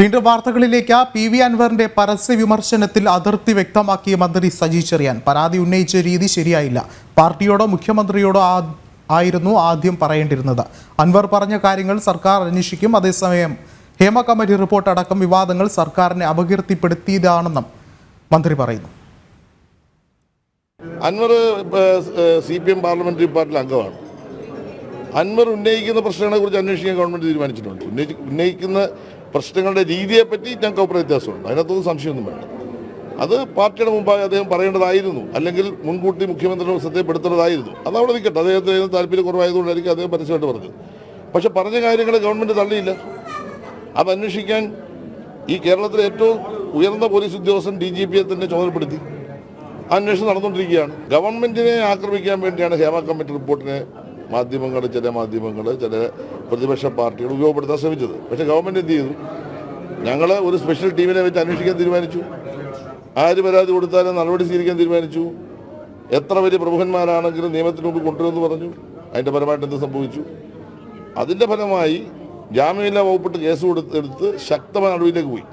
വീണ്ടും വാർത്തകളിലേക്ക് P V അൻവറിന്റെ പരസ്യ വിമർശനത്തിൽ അതിർത്തി വ്യക്തമാക്കിയ മന്ത്രി സജി ചെറിയാൻ. പരാതി ഉന്നയിച്ച രീതി ശരിയായില്ല. പാർട്ടിയോടോ മുഖ്യമന്ത്രിയോടോ ആയിരുന്നു ആദ്യം പറയേണ്ടിരുന്നത്. അൻവർ പറഞ്ഞ കാര്യങ്ങൾ സർക്കാർ അന്വേഷിക്കും. അതേസമയം ഹേമ കമ്മിറ്റി റിപ്പോർട്ട് അടക്കം വിവാദങ്ങൾ സർക്കാരിനെ അപകീർത്തിപ്പെടുത്തിയതാണെന്നും മന്ത്രി പറയുന്നു. Anwar C P M parliamentary പാർട്ടിയിലെ അംഗമാണ്. അൻവർ ഉന്നയിക്കുന്ന പ്രശ്നങ്ങളെ കുറിച്ച് അന്വേഷിക്കാൻ ഗവൺമെന്റ് തീരുമാനിച്ചിട്ടുണ്ട്. ഉന്നയി ഉന്നയിക്കുന്ന പ്രശ്നങ്ങളുടെ രീതിയെപ്പറ്റി ഞങ്ങൾക്ക് അഭിപ്രായ വ്യത്യാസമുണ്ട്. അതിനകത്തൊന്നും സംശയമൊന്നും വേണ്ട. അത് പാർട്ടിയുടെ മുമ്പായി അദ്ദേഹം പറയേണ്ടതായിരുന്നു. അല്ലെങ്കിൽ മുൻകൂട്ടി മുഖ്യമന്ത്രിയുടെ ശ്രദ്ധയപ്പെടുത്തേണ്ടതായിരുന്നു അത് അവിടെ നിൽക്കട്ടെ. അദ്ദേഹത്തിന് താല്പര്യം കുറവായതുകൊണ്ടായിരിക്കും അദ്ദേഹം പരസ്യമായിട്ട് പറഞ്ഞത്. പക്ഷെ പറഞ്ഞ കാര്യങ്ങൾ ഗവൺമെന്റ് തള്ളിയില്ല. അത് അന്വേഷിക്കാൻ ഈ കേരളത്തിലെ ഏറ്റവും ഉയർന്ന പോലീസ് ഉദ്യോഗസ്ഥൻ ഡി ജി പിയെ തന്നെ ചുമതലപ്പെടുത്തി. അന്വേഷണം നടന്നുകൊണ്ടിരിക്കുകയാണ്. ഗവൺമെന്റിനെ ആക്രമിക്കാൻ വേണ്ടിയാണ് ഹേമ കമ്മിറ്റി റിപ്പോർട്ടിനെ മാധ്യമങ്ങൾ ചില മാധ്യമങ്ങൾ ചില പ്രതിപക്ഷ പാർട്ടികൾ ഉപയോഗപ്പെടുത്താൻ ശ്രമിച്ചത്. പക്ഷേ ഗവൺമെന്റ് എന്ത് ചെയ്തു? ഞങ്ങൾ ഒരു സ്പെഷ്യൽ ടീമിനെ വെച്ച് അന്വേഷിക്കാൻ തീരുമാനിച്ചു. ആര് പരാതി കൊടുത്താലും നടപടി സ്വീകരിക്കാൻ തീരുമാനിച്ചു. എത്ര വലിയ പ്രമുഖന്മാരാണെങ്കിലും നിയമത്തിന് മുമ്പ് കൊണ്ടുവരുമെന്ന് പറഞ്ഞു. അതിന്റെ പരമായിട്ട് എന്ത് സംഭവിച്ചു? അതിന്റെ ഫലമായി ജാമ്യമില്ലാ വകുപ്പിട്ട് കേസ് കൊടുത്തെടുത്ത് ശക്തമായ നടപടിയിലേക്ക് പോയി.